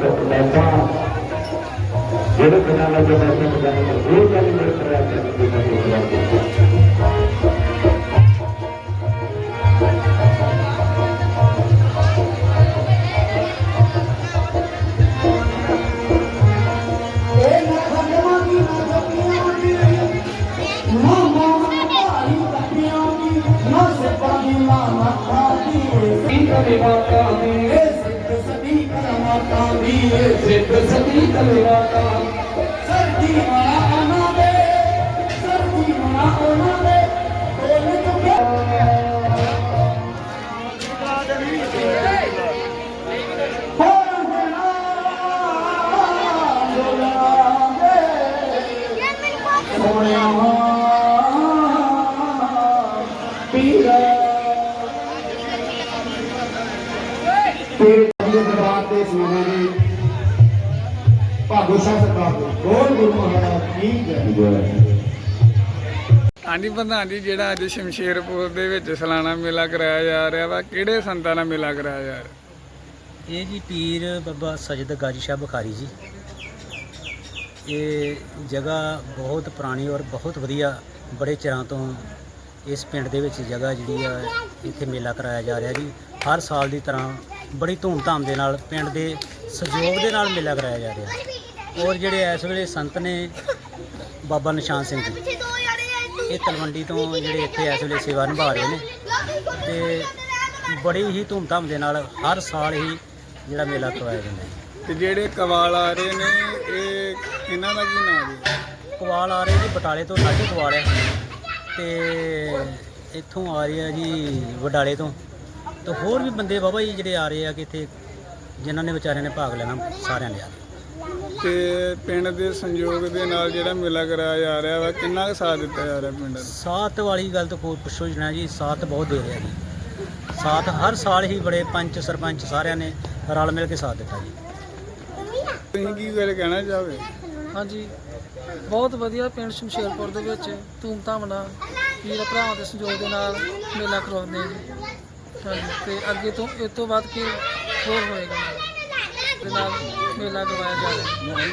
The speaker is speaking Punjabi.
ਤੇ ਪੈਸਾ ਜਿਹੜੇ ਕਿਸਾਨਾਂ ਦੇ ਪੈਸੇ ਬਚਾਉਣ ਨੂੰ ਇਹ ਗੱਲ ਮੇਰੇ ਪ੍ਰਯਾਸ ਕਰਦੇ ਨੇ ਇਹ ਨਾ ਖੰਡਵਾਂ ਦੀ ਨਾ ਮਾਤਾ ਇਹ ਸਿੱਧ ਸਦੀ ਸਦੀ ਕਰਮਾਤਾ ਸਰਦੀ ਮਾਣਾ ਉਹਨਾਂ ਦੇ ਸਰਦੀ ਮਾਣਾ ਉਹਨਾਂ ਦੇ। ਕੋਲ ਚੁੱਕਿਆ ਸੋਹਣਿਆ ਪੀਰਾ। ਤੇ ਦਰਬਾਰ ਤੇ ਸੋਨੇ ਦੇ। ਭਾਗੋ ਸਾਹਿਬ ਸਰਕਾਰ ਦੇ। ਗੋਲ ਗੁਰੂ ਮਹਾਰਾਜ ਕੀ ਜੈ। ਹਾਂਜੀ ਪ੍ਰਧਾਨ ਜੀ ਜਿਹੜਾ ਅੱਜ ਸ਼ਮਸ਼ੇਰਪੁਰ ਦੇ ਵਿੱਚ ਸਾਲਾਨਾ ਮੇਲਾ ਕਰਾਇਆ ਜਾ ਰਿਹਾ ਵਾ ਕਿਹੜੇ ਸੰਤਾਂ ਦਾ ਮੇਲਾ ਕਰਾਇਆ ਜਾ ਰਿਹਾ? ਇਹ ਜੀ ਪੀਰ ਬਾਬਾ ਸਜਦ ਗਾਜੀ ਸ਼ਾਹ ਬੁਖਾਰੀ ਜੀ। ਇਹ ਜਗ੍ਹਾ ਬਹੁਤ ਪੁਰਾਣੀ ਔਰ ਬਹੁਤ ਵਧੀਆ ਬੜੇ ਚਿਰਾਂ ਤੋਂ ਇਸ ਪਿੰਡ ਦੇ ਵਿੱਚ ਜਗ੍ਹਾ ਜਿਹੜੀ ਆ ਇੱਥੇ ਮੇਲਾ ਕਰਾਇਆ ਜਾ ਰਿਹਾ ਜੀ। ਹਰ ਸਾਲ ਦੀ ਤਰ੍ਹਾਂ ਬੜੀ ਧੂਮਧਾਮ ਦੇ ਨਾਲ ਪਿੰਡ ਦੇ ਸਹਿਯੋਗ ਦੇ ਨਾਲ ਮੇਲਾ ਕਰਾਇਆ ਜਾ ਰਿਹਾ। ਔਰ ਜਿਹੜੇ ਇਸ ਵੇਲੇ ਸੰਤ ਨੇ ਬਾਬਾ ਨਿਸ਼ਾਨ ਸਿੰਘ ਜੀ ਇਹ ਤਲਵੰਡੀ ਤੋਂ ਜਿਹੜੇ ਇੱਥੇ ਇਸ ਵੇਲੇ ਸੇਵਾ ਨਿਭਾ ਰਹੇ ਨੇ ਤੇ ਬੜੀ ਹੀ ਧੂਮਧਾਮ ਦੇ ਨਾਲ ਹਰ ਸਾਲ ਹੀ ਜਿਹੜਾ ਮੇਲਾ ਕਰਵਾਇਆ ਜਾਂਦਾ ਹੈ। ਤੇ ਜਿਹੜੇ ਕਵਾਲ ਆ ਰਹੇ ਨੇ ਇਹ ਇਹਨਾਂ ਦਾ ਕੀ ਨਾਮ ਜੀ ਕਵਾਲ ਆ ਰਹੇ ਜੀ ਬਟਾਲੇ ਤੋਂ ਸਾਢੇ ਕਵਾਲ ਹੈ ਤੇ ਇੱਥੋਂ ਆ ਰਹੇ ਆ ਜੀ ਵਡਾਲੇ ਤੋਂ। ਤੇ ਹੋਰ ਵੀ ਬੰਦੇ ਬਾਬਾ ਜੀ ਜਿਹੜੇ ਆ ਰਹੇ ਆ ਕਿ ਇੱਥੇ ਜਿਨ੍ਹਾਂ ਨੇ ਵਿਚਾਰਿਆਂ ਨੇ ਭਾਗ ਲੈਣਾ ਸਾਰਿਆਂ ਨੇ ਆ ਤੇ ਪਿੰਡ ਦੇ ਸੰਯੋਗ ਦੇ ਨਾਲ ਜਿਹੜਾ ਮੇਲਾ ਕਰਾਇਆ ਜਾ ਰਿਹਾ ਵਾ ਕਿੰਨਾ ਕੁ ਸਾਥ ਦਿੱਤਾ ਜਾ ਰਿਹਾ ਪਿੰਡ ਦਾ ਸਾਥ ਵਾਲੀ ਗੱਲ ਤਾਂ ਕੋਈ ਪੁੱਛੋ ਜਣਾ ਜੀ ਸਾਥ ਬਹੁਤ ਦੇ ਰਿਹਾ ਜੀ। ਸਾਥ ਹਰ ਸਾਲ ਹੀ ਬੜੇ ਪੰਚ ਸਰਪੰਚ ਸਾਰਿਆਂ ਨੇ ਰਲ ਮਿਲ ਕੇ ਸਾਥ ਦਿੱਤਾ ਜੀ। ਤੁਸੀਂ ਕੀ ਗੱਲ ਕਹਿਣਾ ਚਾਹੋਗੇ? ਹਾਂਜੀ ਬਹੁਤ ਵਧੀਆ ਪਿੰਡ ਸ਼ਮਸ਼ੇਰਪੁਰ ਦੇ ਵਿੱਚ ਧੂਮਧਾਮ ਨਾਲ ਵੀਰ ਭਰਾਵਾਂ ਦੇ ਸਹਿਯੋਗ ਦੇ ਨਾਲ ਮੇਲਾ ਕਰਵਾਉਂਦੇ ਆ ਜੀ। ਹਾਂਜੀ, ਤੇ ਅੱਗੇ ਤੋਂ ਇਸ ਤੋਂ ਬਾਅਦ ਕੇ ਹੋਰ ਹੋਏਗਾ। ਦੇ ਨਾਲ ਮੇਲਾ ਕਰਵਾਇਆ ਜਾ ਰਿਹਾ। ਹੈ